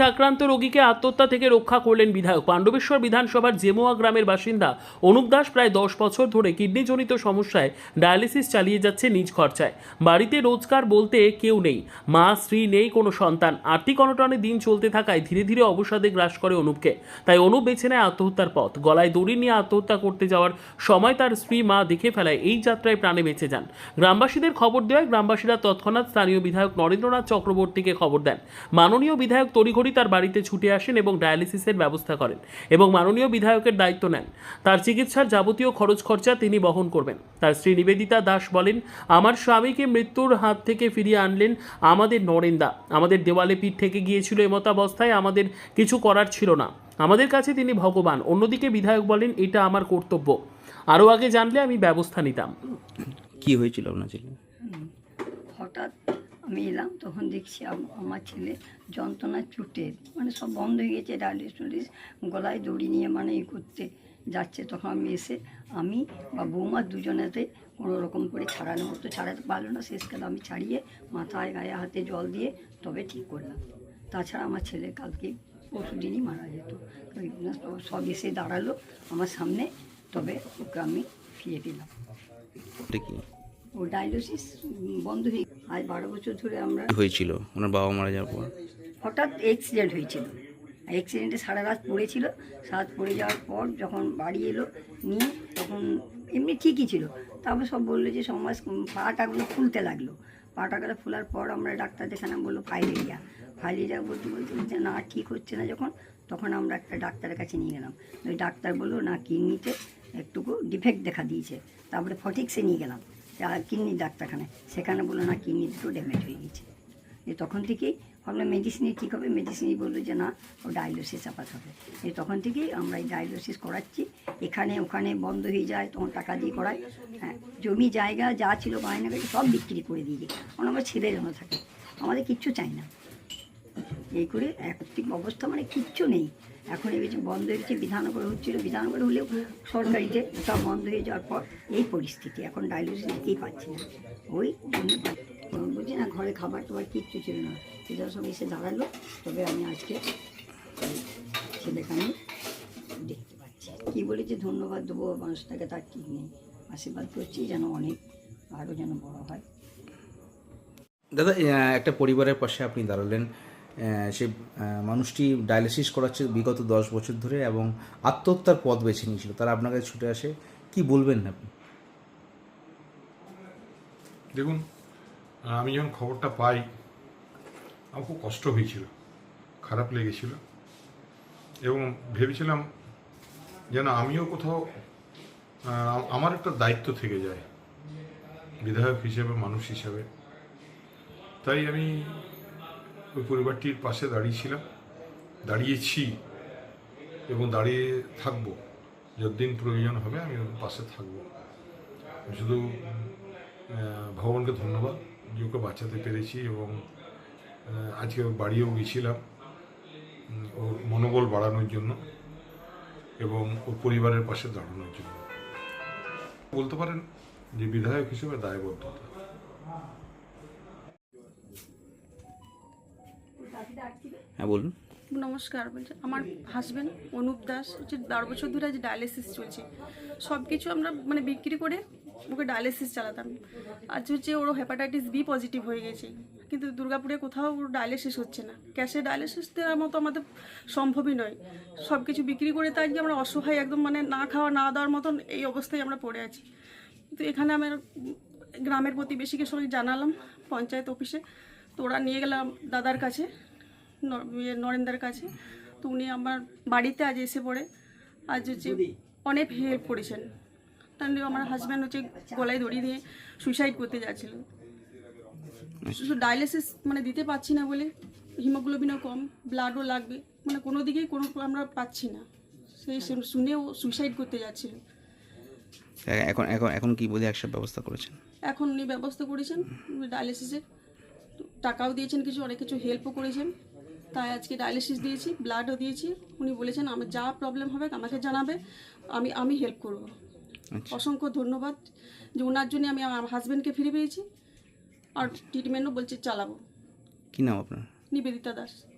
Dialysis আক্রান্ত রোগীকে আত্মহত্যা থেকে রক্ষা করলেন বিধায়ক। পাণ্ডবেশ্বর বিধানসভার জেমোয়া গ্রামের বাসিন্দা অনুপ দাস প্রায় দশ বছর ধরে কিডনিজনিত সমস্যায় ডায়ালিসিস চালিয়ে যাচ্ছে নিজ খরচায়। বাড়িতে রোজগার বলতে কেউ নেই। মা, স্ত্রী নেই, কোনো সন্তান। আর্থিক অনটনে দিন চলতে থাকায় ধীরে ধীরে অবসাদে গ্রাস করে অনুপকে। তাই অনুপ বেছে নেয় আত্মহত্যার পথ। গলায় দড়ি নিয়ে আত্মহত্যা করতে যাওয়ার সময় তার স্ত্রী মা দেখে ফেলায় এই যাত্রায় প্রাণে বেঁচে যান। গ্রামবাসীদের খবর দেওয়ায় গ্রামবাসীরা তৎক্ষণাৎ স্থানীয় বিধায়ক নরেন্দ্রনাথ চক্রবর্তীকে খবর দেন। মাননীয় বিধায়ক তড়িঘড়ি তার বাড়িতে ছুটে আসেন এবং ডায়ালিসিসের ব্যবস্থা করেন এবং মাননীয় বিধায়কের দায়িত্ব নেন। তার চিকিৎসার যাবতীয় খরচ খরচা তিনি বহন করবেন। তার স্ত্রী নিবেদিতা দাস বলেন আমার স্বামীকে মৃত্যুর হাত থেকে ফিরিয়ে আনলেন আমাদের নরেন্দা। আমাদের দেওয়ালে পিঠ থেকে গিয়েছিল এমতাবস্থায় আমাদের কিছু করার ছিল না। আমাদের কাছে তিনি ভগবান। অন্যদিকে বিধায়ক বলেন এটা আমার কর্তব্য। আরও আগে জানলে আমি ব্যবস্থা নিতাম। কি হয়েছিল আপনার ছেলে? হঠাৎ আমি এলাম, তখন দেখছি আমার ছেলে যন্ত্রণার চুটে মানে সব বন্ধ হয়ে গেছে ডায়ালিস টুলিস গলায় দড়ি নিয়ে মানে ই করতে যাচ্ছে। তখন আমি এসে, আমি বা বৌমা দুজনেতে কোনো রকম করে ছাড়ানো মতো ছাড়াতে পারল না শেষকালে আমি ছাড়িয়ে মাথায় গায়ে হাতে জল দিয়ে তবে ঠিক করলাম। তাছাড়া আমার ছেলে কালকে পরশু দিনই মারা যেত। সব এসে দাঁড়াল, আমার সামনে, তবে ওকে আমি ফিরে দিলাম। ও ডায়ালিসিস বন্ধ হয়ে আজ বারো বছর ধরে আমরা হয়েছিল ওনার বাবা মারা যাওয়ার পর। হঠাৎ অ্যাক্সিডেন্ট হয়েছিল। অ্যাক্সিডেন্টে সারা রাত পড়েছিল। রাত পড়ে যাওয়ার পর যখন বাড়ি এলো নিয়ে তখন এমনি ঠিকই ছিল। তারপর সব বলল যে সমাজ পাটাগুলো ফুলতে লাগল। পাটাগুলো ফোলার পর আমরা ডাক্তার দেখালাম বলল ফাইলেরিয়া ফাইলেরিয়া বলতে বলতে বলতে না ঠিক হচ্ছে না। যখন তখন আমরা একটা ডাক্তারের কাছে নিয়ে গেলাম। ওই ডাক্তার বলল না কিডনিতে একটুকু ডিফেক্ট দেখা দিয়েছে। তারপরে ফটিক্সে নিয়ে গেলাম। কিডনির ডাক্তারখানায়। সেখানে বলল, না, কিডনি দুটো ড্যামেজ হয়ে গেছে। যে তখন থেকেই ভাবলাম মেডিসিনই ঠিক হবে। মেডিসিনই বলল যে, না, ও ডায়ালিসিস আপাত হবে। এই তখন থেকেই আমরা এই ডায়ালিসিস করাচ্ছি। এখানে, ওখানে বন্ধ হয়ে যায়, তখন টাকা দিয়ে করাই। হ্যাঁ জমি, জায়গা, যা ছিল গয়নাগাড়ি সব বিক্রি করে দিয়ে কারণ আমার ছেলে যেন থাকে। আমাদের কিচ্ছু চাই না। এই করে আর্থিক অবস্থা মানে কিচ্ছু নেই। এখন এই বন্ধ হয়ে গেছে বিধাননগর হচ্ছিল বিধাননগর হলেও সরকারিতে সব বন্ধ হয়ে যাওয়ার পর এই পরিস্থিতি, এখন ডায়ালিসিস নিতেই পারছি না। ওই বুঝি না, ঘরে খাবার টাবার কিচ্ছু ছিল না। সেটা সব এসে দাঁড়াল, তবে আমি আজকে ছেলেকে দেখতে পাচ্ছি। কী বলেছে, ধন্যবাদ দেবো মানুষটাকে তার ঠিক নেই। আশীর্বাদ করছি যেন অনেক আরও যেন বড় হয়। দাদা একটা পরিবারের পাশে আপনি দাঁড়ালেন। সে মানুষটি ডায়ালিসিস করাচ্ছে বিগত দশ বছর ধরে এবং আত্মহত্যার পথ বেছে নিয়েছিল। তারা আপনার কাছে ছুটে আসে, কি বলবেন আপনি? দেখুন, আমি যখন খবরটা পাই, আমার খুব কষ্ট হয়েছিল, খারাপ লেগেছিল এবং ভেবেছিলাম যেন আমিও কোথাও আমার একটা দায়িত্ব থেকে যায়, বিধায়ক হিসেবে, মানুষ হিসেবে। তাই আমি ওই পরিবারটির পাশে দাঁড়িয়েছিলাম। দাঁড়িয়েছি এবং দাঁড়িয়ে থাকব। যতদিন প্রয়োজন হবে আমি ওর পাশে থাকব। শুধু ভগবানকে ধন্যবাদ যে ওকে বাঁচাতে পেরেছি এবং আজকে বাড়িও গেছিলাম ওর মনোবল বাড়ানোর জন্য এবং ওর পরিবারের পাশে দাঁড়ানোর জন্য। বলতে পারেন যে বিধায়ক হিসেবে দায়বদ্ধতা। হ্যাঁ বলুন। নমস্কার, বলছি আমার হাজব্যান্ড অনুপ দাস, হচ্ছে বারো বছর ধরে আজ ডায়ালিসিস চলছে। সব কিছু আমরা মানে বিক্রি করে ওকে ডায়ালিসিস চালাতাম। আজ হচ্ছে ওর হেপাটাইটিস বি পজিটিভ হয়ে গেছে। কিন্তু দুর্গাপুরে কোথাও ওর ডায়ালিসিস হচ্ছে না। ক্যাশে ডায়ালিসিস দেওয়ার মতো আমাদের সম্ভবই নয়। সব কিছু বিক্রি করে তাই আমরা অসহায়, একদম মানে না খাওয়া, না দেওয়ার মতন এই অবস্থায় আমরা পড়ে আছি। তো এখানে আমার গ্রামের প্রতিবেশীকে সবাই জানালাম, পঞ্চায়েত অফিসে। তো ওরা নিয়ে গেলাম দাদার কাছে। নরেন্দার কাছে। তো উনি আমার বাড়িতে আজ এসে পড়ে। আজ হচ্ছে অনেক হেল্প করেছেন। তাহলে আমার হাজব্যান্ড হচ্ছে গলায় দড়ি দিয়ে সুইসাইড করতে যাচ্ছিল। শুধু ডায়ালিসিস মানে দিতে পারছি না বলে হিমোগ্লোবিনও কম ব্লাডও লাগবে। মানে কোনো দিকেই কোনো আমরা পাচ্ছি না। সেই শুনে- শুনে ও সুইসাইড করতে যাচ্ছিল। এখন এখন এখন কি বোধহয় একসব ব্যবস্থা করেছেন? এখন উনি ব্যবস্থা করেছেন ডায়ালিসিসের টাকাও দিয়েছেন কিছু অনেক কিছু হেল্পও করেছেন। তাই আজকে ডায়ালিসিস দিয়েছি ব্লাডও দিয়েছি। উনি বলেছেন আমার যা প্রবলেম হবে আমাকে জানাবে। আমি আমি হেল্প করব। আচ্ছা। অসংখ্য ধন্যবাদ। যে ওনার জন্য আমি আমার হাজব্যান্ডকে ফিরে পেয়েছি। আর ট্রিটমেন্টও বলছে চালাবো। কি নাম আপনার? নিবেদিতা দাস।